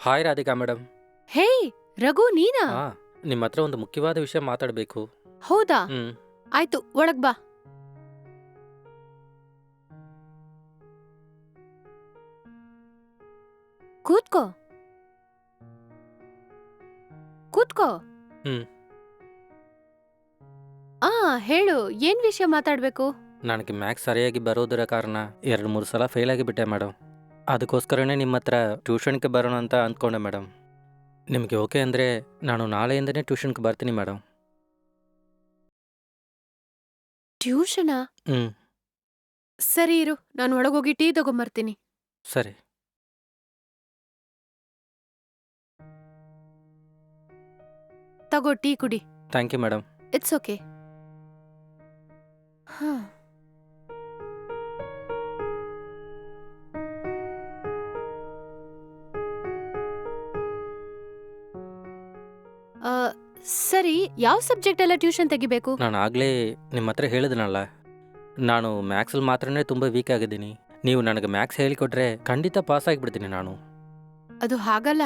Hi Radhika madam ಹೇ ರಘು ನೀನಾ? ಹಾ ನಿಮ್ಮ ಹತ್ರ ಒಂದು ಮುಖ್ಯವಾದ ವಿಷಯ ಮಾತಾಡಬೇಕು. ಹೌದಾ? ಹ್ಮ್. ಆಯ್ತು ಒಳಗ್ ಬಾ. ಕೂತ್ಕೋ. ಕೂತ್ಕೋ. ಹ್ಮ್. ಆ ಹೇಳು ಏನ್ ವಿಷಯ ಮಾತಾಡ್ಬೇಕು? ನನಗೆ ಮ್ಯಾಥ್ಸ್ ಸರಿಯಾಗಿ ಬರೋದರ ಕಾರಣ ಎರಡು ಮೂರು ಸಲ ಫೇಲ್ ಆಗಿಬಿಟ್ಟೆ ಮೇಡಮ್ ಅದಕ್ಕೋಸ್ಕರನೇ ನಿಮ್ಮ ಹತ್ರ ಟ್ಯೂಷನ್ಗೆ ಬರೋಣ ಅಂತ ಅಂದ್ಕೊಂಡೆ ಮೇಡಮ್. ನಿಮಗೆ ಓಕೆ ಅಂದರೆ ನಾನು ನಾಳೆಯಿಂದನೇ ಟ್ಯೂಷನ್ಗೆ ಬರ್ತೀನಿ ಮೇಡಮ್. ಟ್ಯೂಷನಾ? ಹ್ಞೂ ಸರಿ ಇರು ನಾನು ಒಳಗೋಗಿ ಟೀ ತಗೊಂಬರ್ತೀನಿ. ಸರಿ. ತಗೋ ಟೀ ಕುಡಿ. Thank you madam. It's okay ಹಾ. ಸರಿ ಯಾವ ಸಬ್ಜೆಕ್ಟ್ ಎಲ್ಲ ಟ್ಯೂಷನ್ ತೆಗಿಬೇಕು? ನಾನು ಆಗಲೇ ನಿಮ್ಮ ಹತ್ರ ಹೇಳಿದ್ನಲ್ಲ. ನಾನು ಮ್ಯಾಥ್ಸಲ್ಲಿ ಮಾತ್ರನೇ ತುಂಬ ವೀಕ್ ಆಗಿದ್ದೀನಿ. ನೀವು ನನಗೆ ಮ್ಯಾಥ್ಸ್ ಹೇಳಿಕೊಟ್ರೆ ಖಂಡಿತ ಪಾಸ್ ಆಗಿಬಿಡ್ತೀನಿ ನಾನು. ಅದು ಹಾಗಲ್ಲ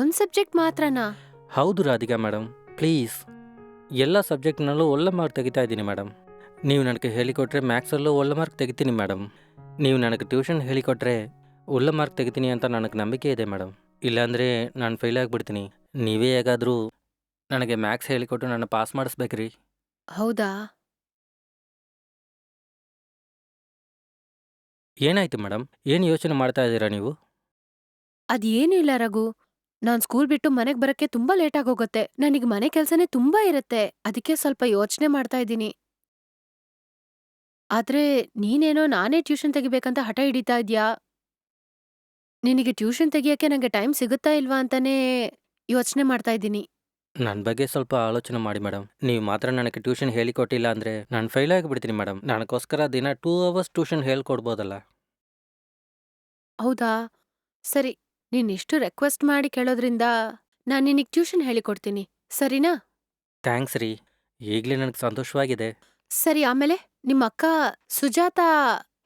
ಒಂದು ಸಬ್ಜೆಕ್ಟ್ ಮಾತ್ರನಾ? ಹೌದು ರಾಧಿಕಾ ಮೇಡಮ್ ಪ್ಲೀಸ್ ಎಲ್ಲ ಸಬ್ಜೆಕ್ಟ್ನಲ್ಲೂ ಒಳ್ಳೆ ಮಾರ್ಕ್ ತೆಗಿತಾ ಇದ್ದೀನಿ ಮೇಡಮ್ ನೀವು ನನಗೆ ಹೇಳಿಕೊಟ್ರೆ ಮ್ಯಾಥ್ಸಲ್ಲೂ ಒಳ್ಳೆ ಮಾರ್ಕ್ ತೆಗಿತೀನಿ ಮೇಡಮ್ ನೀವು ನನಗೆ ಟ್ಯೂಷನ್ ಹೇಳಿಕೊಟ್ರೆ ಒಳ್ಳೆ ಮಾರ್ಕ್ ತೆಗಿತೀನಿ ಅಂತ ನನಗೆ ನಂಬಿಕೆ ಇದೆ ಮೇಡಮ್ ಇಲ್ಲಾಂದರೆ ನಾನು ಫೇಲ್ ಆಗಿಬಿಡ್ತೀನಿ. ನೀವೇ ಹೇಗಾದರೂ ನನಗೆ ಮ್ಯಾಥ್ಸ್ ಹೇಳಿಕೊಟ್ಟು ನನ್ನ ಪಾಸ್ ಮಾಡಿಸ್ಬೇಕ್ರಿ. ಹೌದಾ? ಏನಾಯ್ತು ಮೇಡಮ್ ಏನು ಯೋಚನೆ ಮಾಡ್ತಾ ಇದ್ದೀರಾ ನೀವು? ಅದೇನು ಇಲ್ಲ ರಘು. ನಾನ್ ಸ್ಕೂಲ್ ಬಿಟ್ಟು ಮನೆಗ್ ಬರಕ್ಕೆ ತುಂಬಾ ಲೇಟ್ ಆಗೋಗತ್ತೆ ನನಗ್ ಮನೆ ಕೆಲ್ಸನೇ ತುಂಬಾ ಇರತ್ತೆ. ಅದಕ್ಕೆ ಸ್ವಲ್ಪ ಯೋಚನೆ ಮಾಡ್ತಾ ಇದ್ದೀನಿ. ಆದ್ರೆ ನೀನೇನೋ ನಾನೇ ಟ್ಯೂಷನ್ ತೆಗಿಬೇಕಂತ ಹಠ ಹಿಡಿತಾ ಇದ್ಯಾ? ನಿನಗೆ ಟ್ಯೂಷನ್ ತೆಗಿಯಕ್ಕೆ ನಂಗೆ ಟೈಮ್ ಸಿಗುತ್ತಾ ಇಲ್ವಾ ಅಂತಾನೇ ಯೋಚನೆ ಮಾಡ್ತಾ ಇದ್ದೀನಿ. ನನ್ನ ಬಗ್ಗೆ ಸ್ವಲ್ಪ ಆಲೋಚನೆ ಮಾಡಿ ಮೇಡಮ್ ನೀವು ಮಾತ್ರ ನನಗೆ ಟ್ಯೂಷನ್ ಹೇಳಿಕೊಟ್ಟಿಲ್ಲ ಅಂದರೆ ನಾನು ಫೇಲ್ ಆಗಿಬಿಡ್ತೀನಿ ಮೇಡಮ್ ನನಗೋಸ್ಕರ ದಿನ ಟೂ ಅವರ್ಸ್ ಟ್ಯೂಷನ್ ಹೇಳ್ಕೊಡ್ಬೋದಲ್ಲ. ಹೌದಾ? ಸರಿ ನೀನು ಇಷ್ಟು ರಿಕ್ವೆಸ್ಟ್ ಮಾಡಿ ಕೇಳೋದ್ರಿಂದ ನಾನು ನಿನಗೆ ಟ್ಯೂಷನ್ ಹೇಳಿಕೊಡ್ತೀನಿ. ಸರಿನಾ? ಥ್ಯಾಂಕ್ಸ್ ರೀ. ಈಗಲೇ ನನಗೆ ಸಂತೋಷವಾಗಿದೆ. ಸರಿ ಆಮೇಲೆ ನಿಮ್ಮ ಅಕ್ಕ ಸುಜಾತ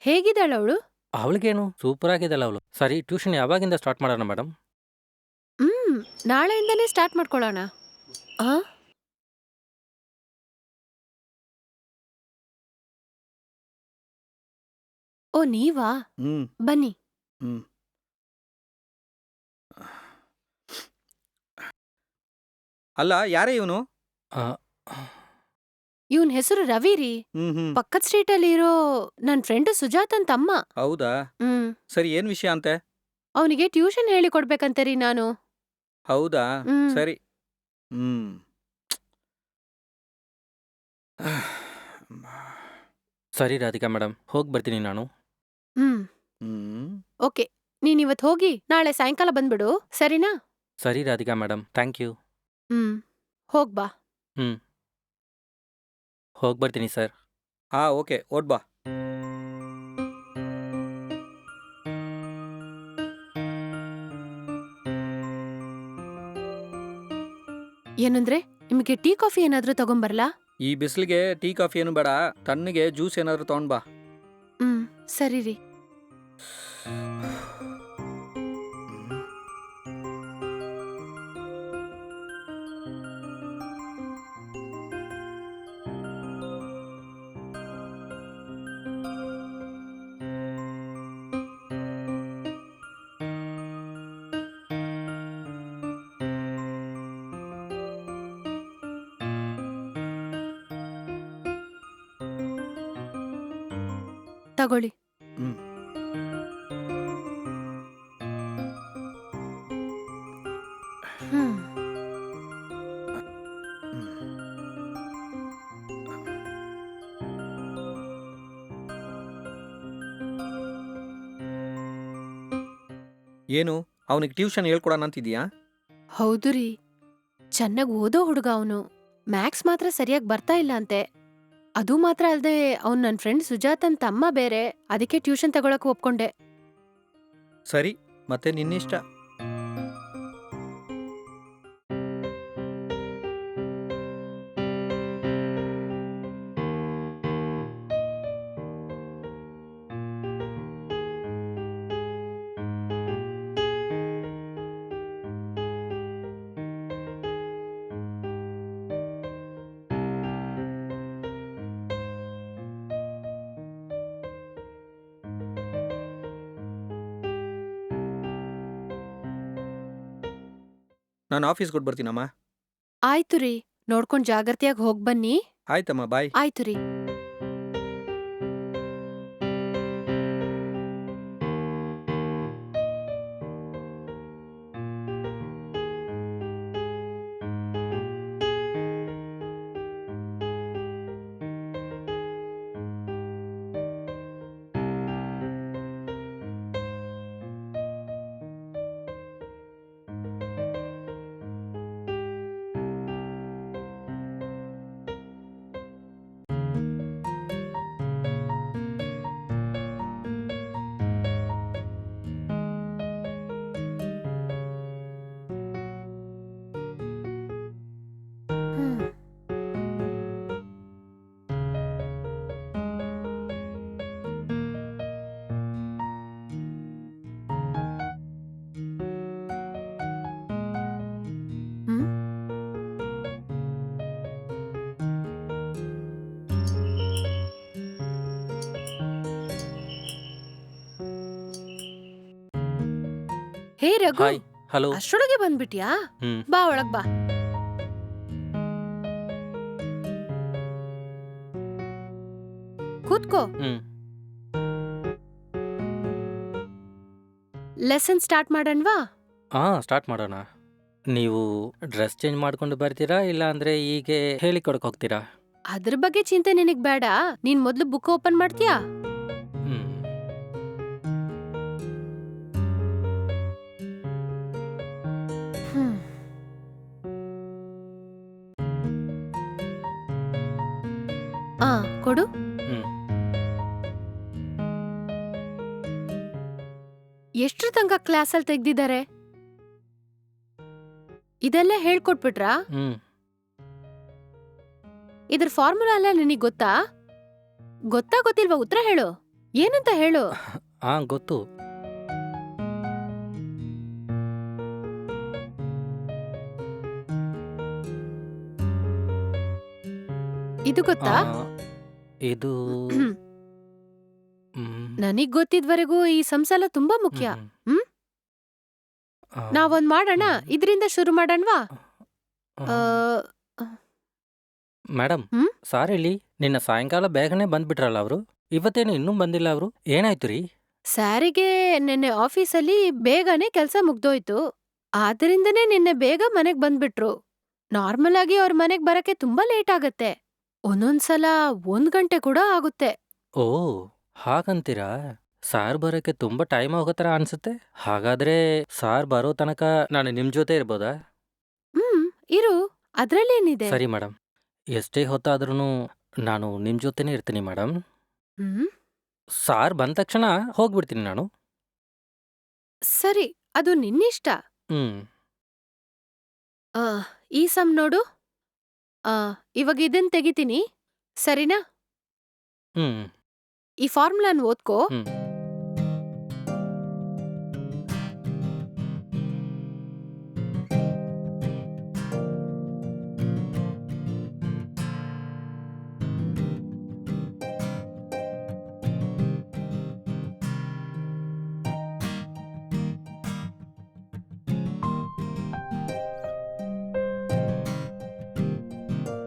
ಹೇಗಿದ್ದಾಳ ಅವಳು? ಅವಳಿಗೇನು ಸೂಪರ್ ಆಗಿದ್ದಾಳೆ ಅವಳು. ಸರಿ ಟ್ಯೂಷನ್ ಯಾವಾಗಿಂದ ಸ್ಟಾರ್ಟ್ ಮಾಡೋಣ ಮೇಡಮ್ ಹ್ಮ್ ನಾಳೆಯಿಂದಲೇ ಸ್ಟಾರ್ಟ್ ಮಾಡ್ಕೊಳ್ಳೋಣ. ಆ? ಓ ನೀವಾ? ಹ್ಮ್. ಬನ್ನಿ. ಹ್ಮ್. ಅಲ್ಲ ಯಾರೇ ಇವನು? ಇವನ್ ಹೆಸರು ರವಿ ರೀ ಹ್ಮ್ ಹ್ಮ್. ಪಕ್ಕದ ಸ್ಟ್ರೀಟಲ್ಲಿರೋ ನನ್ ಫ್ರೆಂಡ್ ಸುಜಾತನ್ ತಮ್ಮ. ಹೌದಾ? ಹ್ಮ್. ಸರಿ ಏನ್ ವಿಷಯ ಅಂತೆ? ಅವನಿಗೆ ಟ್ಯೂಷನ್ ಹೇಳಿ ಕೊಡ್ಬೇಕಂತೆ ರೀ ನಾನು. ಹೌದಾ? ಹ್ಮ್. ಸರಿ. ಹ್ಮ್. ಸರಿ ರಾಧಿಕಾ ಮೇಡಮ್ ಹೋಗಿ ಬರ್ತೀನಿ ನಾನು. ಹ್ಮ್. ಹ್ಮ್. ಓಕೆ ನೀನ್ ಇವತ್ ಹೋಗಿ ನಾಳೆ ಸಾಯಂಕಾಲ ಬಂದ್ಬಿಡು ಸರಿನಾ? ಸರಿ ರಾಧಿಕಾ ಮೇಡಮ್ ಥ್ಯಾಂಕ್ ಯು. ಹ್ಮ್ ಹೋಗ್ ಬಾ. ಹೋಗಿ ಬರ್ತೀನಿ ಸರ್. ಹಾ ಓಕೆ ಓಡ್ ಬಾ. ಏನಂದ್ರೆ ನಿಮಗೆ ಟೀ ಕಾಫಿ ಏನಾದ್ರೂ ತಗೊಂಬರ್ಲಾ? ಈ ಬಿಸಿಲಿಗೆ ಟೀ ಕಾಫಿ ಏನು ಬೇಡ ತಣ್ಣಗೆ ಜ್ಯೂಸ್ ಏನಾದರೂ ತಗೊಂಡ್ ಬಾ. ಹ್ಮ್ ಸರಿ ರೀ. ತಗೊಳ್ಳಿ. ಹ್ಮ್. ಹ್ಮ್. ಏನು? ಅವನಿಗೆ ಟ್ಯೂಷನ್ ಹೇಳ್ಕೊಡೋಣ ಅಂತಿದ್ಯಾ ಹೌದು ರೀ. ಚೆನ್ನಾಗಿ ಓದೋ ಹುಡುಗ ಅವನು. ಮ್ಯಾಕ್ಸ್ ಮಾತ್ರ ಸರಿಯಾಗಿ ಬರ್ತಾ ಇಲ್ಲ ಅಂತೆ. ಅದು ಮಾತ್ರ ಅಲ್ಲದೆ ಅವ್ನ್ ನನ್ ಫ್ರೆಂಡ್ ಸುಜಾತನ್ ತಮ್ಮ ಬೇರೆ, ಅದಕ್ಕೆ ಟ್ಯೂಷನ್ ತಗೊಳಕ್ ಒಪ್ಕೊಂಡೆ. ಸರಿ, ಮತ್ತೆ ನಿನ್ನಿಷ್ಟ. ನಾನು ಆಫೀಸ್ ಕೊಟ್ಟು ಬರ್ತೀನಮ್ಮ ಆಯ್ತು ರೀ ನೋಡ್ಕೊಂಡ್ ಜಾಗ್ರತೆಯಾಗಿ ಹೋಗ್ ಬನ್ನಿ. ಆಯ್ತಮ್ಮ ಬಾಯ್ ಆಯ್ತು ರೀ. ಹೇ ರಘು ಹಾಯ್ ಹಲೋ. ಅಷ್ಟೊಳಗೆ ಬಂದ್ಬಿಟ್ಯಾ? ಹ್ಮ್. ಬಾ ಒಳಗ್ ಬಾ. ಕೂತ್ಕೋ. ಹ್ಮ್. ಲೆಸನ್ ಸ್ಟಾರ್ಟ್ ಮಾಡೋಣವಾ? ಹಾಂ ಸ್ಟಾರ್ಟ್ ಮಾಡೋಣ. ನೀವು ಡ್ರೆಸ್ ಚೇಂಜ್ ಮಾಡ್ಕೊಂಡು ಬರ್ತೀರಾ ಇಲ್ಲ ಅಂದ್ರೆ ಹೀಗೆ ಹೇಳಿ ಕೊಡಕ್ಕೆ ಹೋಗ್ತೀರಾ? ಅದ್ರ ಬಗ್ಗೆ ಚಿಂತೆ ನಿನಗ್ ಬೇಡ. ನೀನ್ ಮೊದ್ಲು ಬುಕ್ ಓಪನ್ ಮಾಡ್ತೀಯಾ? ಹ್ಮ್. ಎಷ್ಟ್ರ ತನಕ ಕ್ಲಾಸಲ್ಲಿ ತೆಗ್ದಿದ್ದಾರೆ? ಇದೆಲ್ಲ ಹೇಳ್ಕೊಟ್ಬಿಟ್ರಾ? ಹ್ಞೂ ಇದ್ರ ಫಾರ್ಮುಲಾ ಎಲ್ಲ ನಿನಗ್ ಗೊತ್ತಾ? ಗೊತ್ತಾ ಗೊತ್ತಿಲ್ವಾ ಉತ್ತರ ಹೇಳು. ಏನಂತ ಹೇಳು. ಹಾಂ ಗೊತ್ತು. ಇದು ಗೊತ್ತಾ? ಆ, ಇದು ಹ್ಮ್. ನನಗ್ ಗೊತ್ತಿದ್ವರೆಗೂ ಈ ಸಂಸಾರ ತುಂಬಾ ಮುಖ್ಯ. ಹ್ಮ್. ನಾವೊಂದ್ ಮಾಡೋಣ. ಇದರಿಂದ ಶುರು ಮಾಡೋಣವಾ? ಮೇಡಮ್ ಹ್ಮ್? ಸಾರ್ ಹೇಳಿ ನಿನ್ನ ಸಾಯಂಕಾಲ ಬೇಗನೆ ಬಂದ್ಬಿಟ್ರಲ್ಲ ಅವರು? ಇವತ್ತೇನು ಇನ್ನೂ ಬಂದಿಲ್ಲ ಅವರು? ಏನಾಯ್ತು ರೀ? ಸ್ಯಾರಿಗೆ ನಿನ್ನೆ ಆಫೀಸಲ್ಲಿ ಬೇಗನೆ ಕೆಲಸ ಮುಗ್ದೋಯ್ತು. ಆದ್ರಿಂದನೇ ನಿನ್ನೆ ಬೇಗ ಮನೆಗ್ ಬಂದ್ಬಿಟ್ರು. ನಾರ್ಮಲ್ ಆಗಿ ಅವ್ರ ಮನೆಗ್ ಬರಕ್ಕೆ ತುಂಬಾ ಲೇಟ್ ಆಗತ್ತೆ. ಒಂದೊಂದ್ಸಲ ಒಂದ್ ಗಂಟೆ ಕೂಡ ಆಗುತ್ತೆ. ಓ ಹಾಗಂತೀರಾ? ಸಾರ್ ಬರೋಕ್ಕೆ ತುಂಬ ಟೈಮ್ ಆಗೋ ಥರ ಅನ್ಸುತ್ತೆ. ಹಾಗಾದ್ರೆ ಸಾರ್ ಬರೋ ತನಕ ನಾನು ನಿಮ್ಮ ಜೊತೆ ಇರ್ಬೋದಾ? ಹ್ಮ್ ಇರು. ಅದ್ರಲ್ಲೇನಿದೆ? ಸರಿ ಮೇಡಮ್ ಎಷ್ಟೇ ಹೊತ್ತಾದ್ರೂ ನಾನು ನಿಮ್ಮ ಜೊತೆನೇ ಇರ್ತೀನಿ ಮೇಡಮ್ ಹ್ಮ್? ಸಾರ್ ಬಂದ ತಕ್ಷಣ ಹೋಗ್ಬಿಡ್ತೀನಿ ನಾನು. ಸರಿ ಅದು ನಿನ್ನಿಷ್ಟ. ಹ್ಮ್. ಆ, ಈ ಸಮ್ ನೋಡು. ಆ, ಇವಾಗ ಇದನ್ ತೆಗಿತೀನಿ. ಸರಿನಾ? ಹ್ಞೂ ಈ ಫಾರ್ಮುಲಾನ್ ಓದ್ಕೋ ಹ್ಞೂ